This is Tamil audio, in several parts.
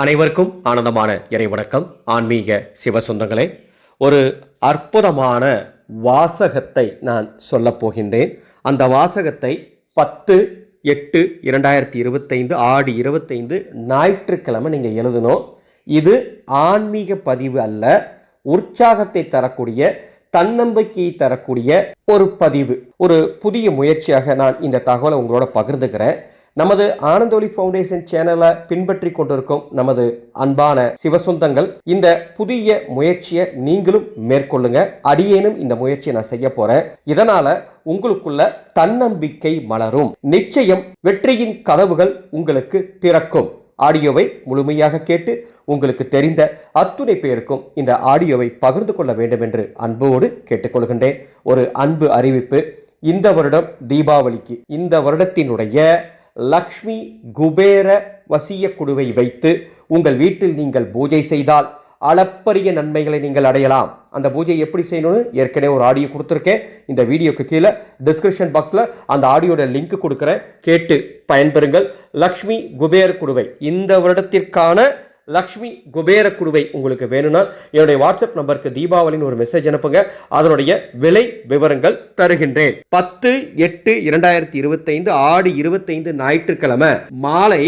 அனைவருக்கும் ஆனந்தமான இறை வணக்கம். ஆன்மீக சிவ சொந்தங்களே ஒரு அற்புதமான வாசகத்தை நான் சொல்லப் போகின்றேன். அந்த வாசகத்தை பத்து எட்டு இரண்டாயிரத்தி இருபத்தைந்து ஆடி இருபத்தைந்து ஞாயிற்றுக்கிழமை நீங்கள் எழுதணும். இது ஆன்மீக பதிவு அல்ல உற்சாகத்தை தரக்கூடிய தன்னம்பிக்கையை தரக்கூடிய ஒரு பதிவு. ஒரு புதிய முயற்சியாக நான் இந்த தகவலை உங்களோட பகிர்ந்துக்கிறேன். நமது ஆனந்தோலி ஃபவுண்டேஷன் சேனலை பின்பற்றி கொண்டிருக்கும் நமது அன்பான சிவசொந்தங்கள் இந்த புதிய முயற்சியை நீங்களும் மேற்கொள்ளுங்க. அடியேனும் இந்த முயற்சியை நான் செய்ய போறேன். இதனால உங்களுக்குள்ள தன்னம்பிக்கை மலரும். நிச்சயம் வெற்றியின் கதவுகள் உங்களுக்கு திறக்கும். ஆடியோவை முழுமையாக கேட்டு உங்களுக்கு தெரிந்த அத்துணை பேருக்கும் இந்த ஆடியோவை பகிர்ந்து கொள்ள வேண்டும் என்று அன்போடு கேட்டுக்கொள்கின்றேன். ஒரு அன்பு அறிவிப்பு. இந்த வருடம் தீபாவளிக்கு இந்த வருடத்தினுடைய லக்ஷ்மி குபேர வசிய குடுவை வைத்து உங்கள் வீட்டில் நீங்கள் பூஜை செய்தால் அளப்பரிய நன்மைகளை நீங்கள் அடையலாம். அந்த பூஜை எப்படி செய்யணும்னு ஏற்கனவே ஒரு ஆடியோ கொடுத்துருக்கேன். இந்த வீடியோக்கு கீழே டிஸ்கிரிப்ஷன் பாக்ஸில் அந்த ஆடியோட லிங்க் கொடுக்குறேன். கேட்டு பயன்பெறுங்கள். லக்ஷ்மி குபேர குடுவை. இந்த வருடத்திற்கான லக்ஷ்மி குபேர குழுவை உங்களுக்கு வேணும்னா என்னுடைய வாட்ஸ்அப் நம்பருக்கு தீபாவளின்னு ஒரு மெசேஜ் அனுப்புங்க. அதனுடைய விலை விவரங்கள் தருகின்றேன். பத்து எட்டு இரண்டாயிரத்தி இருபத்தைந்து ஆடு இருபத்தைந்து ஞாயிற்றுக்கிழமை மாலை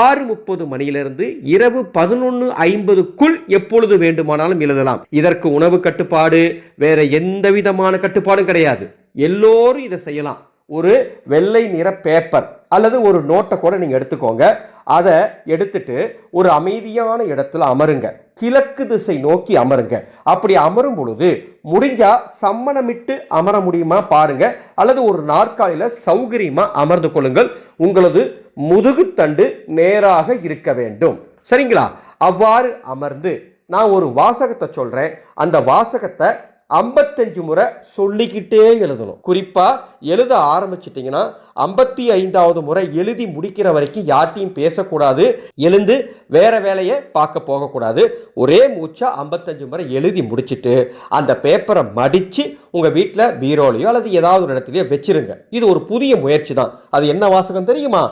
ஆறு முப்பது மணியிலிருந்து இரவு பதினொன்று ஐம்பதுக்குள் எப்பொழுது வேண்டுமானாலும் எழுதலாம். இதற்கு உணவு கட்டுப்பாடு வேற எந்த விதமான கட்டுப்பாடும் கிடையாது. எல்லோரும் இதை செய்யலாம். ஒரு வெள்ளை நிற பேப்பர் அல்லது ஒரு நோட்டை கூட நீங்கள் எடுத்துக்கோங்க. அதை எடுத்துட்டு ஒரு அமைதியான இடத்துல அமருங்க. கிழக்கு திசை நோக்கி அமருங்க. அப்படி அமரும் பொழுது முடிஞ்சா சம்மணமிட்டு அமர முடியுமா பாருங்க. அல்லது ஒரு நாற்காலியில் சௌகரியமா அமர்ந்து கொள்ளுங்கள். உங்களது முதுகுத்தண்டு நேராக இருக்க வேண்டும். சரிங்களா? அவ்வாறு அமர்ந்து நான் ஒரு வாசகத்தை சொல்கிறேன் அந்த வாசகத்தை ஐம்பத்தஞ்சு முறை சொல்லிக்கிட்டே எழுதணும். குறிப்பாக எழுத ஆரம்பிச்சிட்டிங்கன்னா ஐம்பத்தி ஐந்தாவது முறை எழுதி முடிக்கிற வரைக்கும் யார்ட்டையும் பேசக்கூடாது. எழுந்து வேற வேலையை பார்க்க போகக்கூடாது. ஒரே மூச்சாக ஐம்பத்தஞ்சு முறை எழுதி முடிச்சிட்டு அந்த பேப்பரை மடித்து உங்கள் வீட்டில் பீரோலையோ அல்லது ஏதாவது ஒரு இடத்துலையோ வச்சிருங்க. இது ஒரு புதிய முயற்சி தான். அது என்ன வாசகம் தெரியுமா?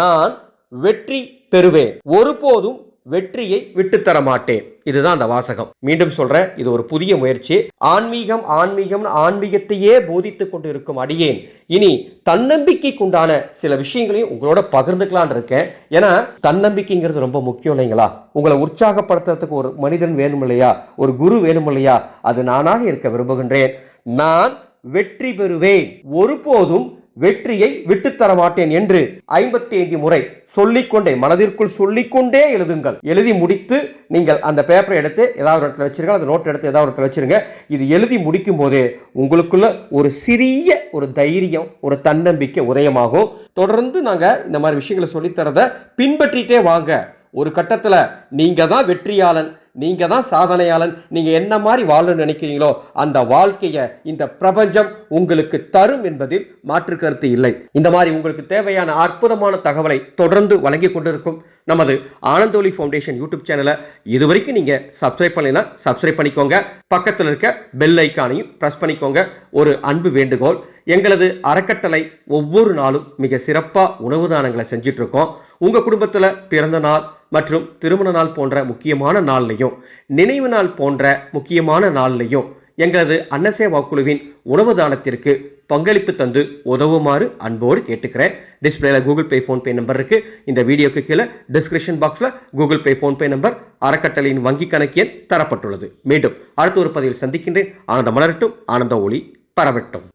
நான் வெற்றி பெறுவேன். ஒருபோதும் வெற்றியை விட்டுத்தர மாட்டேன் இதுதான் அந்த வாசகம். மீண்டும் சொல்றேன் இது ஒரு புதிய முயற்சி. ஆன்மீகம் ஆன்மீகம் ஆன்மீகத்தையே போதித்துக் கொண்டு இருக்கும் அடியேன். இனி தன்னம்பிக்கைக்குண்டான சில விஷயங்களையும் உங்களோட பகிர்ந்துக்கலான் இருக்கேன். ஏன்னா தன்னம்பிக்கைங்கிறது ரொம்ப முக்கியம் இல்லைங்களா? உங்களை உற்சாகப்படுத்துறதுக்கு ஒரு மனிதன் வேணும் இல்லையா ஒரு குரு வேணும் இல்லையா அது நானாக இருக்க விரும்புகின்றேன். நான் வெற்றி பெறுவேன். ஒருபோதும் வெற்றியை விட்டுத்தர மாட்டேன் என்று ஐம்பத்தி ஐந்து முறை சொல்லிக்கொண்டே மனதிற்குள் சொல்லிக்கொண்டே எழுதுங்கள். எழுதி முடித்து நீங்கள் அந்த பேப்பரை எடுத்து ஏதாவது ஒரு இடத்துல வச்சிருங்க அந்த நோட் எடுத்து ஏதாவது ஒரு இடத்துல வச்சிருங்க. இது எழுதி முடிக்கும் போதே உங்களுக்குள்ள ஒரு சிறிய ஒரு தைரியம் ஒரு தன்னம்பிக்கை உதயமாகும். தொடர்ந்து நாங்கள் இந்த மாதிரி விஷயங்களை சொல்லித்தரதை பின்பற்றிட்டே வாங்க. ஒரு கட்டத்தில் நீங்கள் தான் வெற்றியாளன். நீங்கள் தான் சாதனையாளன். நீங்கள் என்ன மாதிரி வாழணும்னு நினைக்கிறீங்களோ அந்த வாழ்க்கையை இந்த பிரபஞ்சம் உங்களுக்கு தரும் என்பதில் மாற்று கருத்து இல்லை. இந்த மாதிரி உங்களுக்கு தேவையான அற்புதமான தகவலை தொடர்ந்து வழங்கி கொண்டிருக்கும் நமது ஆனந்தோலி ஃபவுண்டேஷன் யூடியூப் சேனலை இது வரைக்கும் நீங்கள் சப்ஸ்கிரைப் பண்ணலைன்னா சப்ஸ்கிரைப் பண்ணிக்கோங்க. பக்கத்தில் இருக்க பெல் ஐக்கானையும் ப்ரெஸ் பண்ணிக்கோங்க. ஒரு அன்பு வேண்டுகோள். எங்களது அறக்கட்டளை ஒவ்வொரு நாளும் மிக சிறப்பாக உணவு தானங்களை செஞ்சிட்ருக்கோம் உங்கள் குடும்பத்தில் பிறந்த நாள் மற்றும் திருமண நாள் போன்ற முக்கியமான நாள்லையும் நினைவு நாள் போன்ற முக்கியமான நாள்லையும் எங்களது அன்னசேவா குழுவின் உணவு தானத்திற்கு பங்களிப்பு தந்து உதவுமாறு அன்போடு கேட்டுக்கிறேன். டிஸ்பிளேல கூகுள் பே ஃபோன்பே நம்பர் இருக்கு. இந்த வீடியோக்கு கீழே டிஸ்கிரிப்ஷன் பாக்ஸில் கூகுள் பே ஃபோன்பே நம்பர் அறக்கட்டளையின் வங்கி கணக்கு எண் தரப்பட்டுள்ளது. மீண்டும் அடுத்த ஒரு பதிவில் சந்திக்கின்றேன். ஆனந்த மலரட்டும். ஆனந்த ஒளி பரவட்டும்.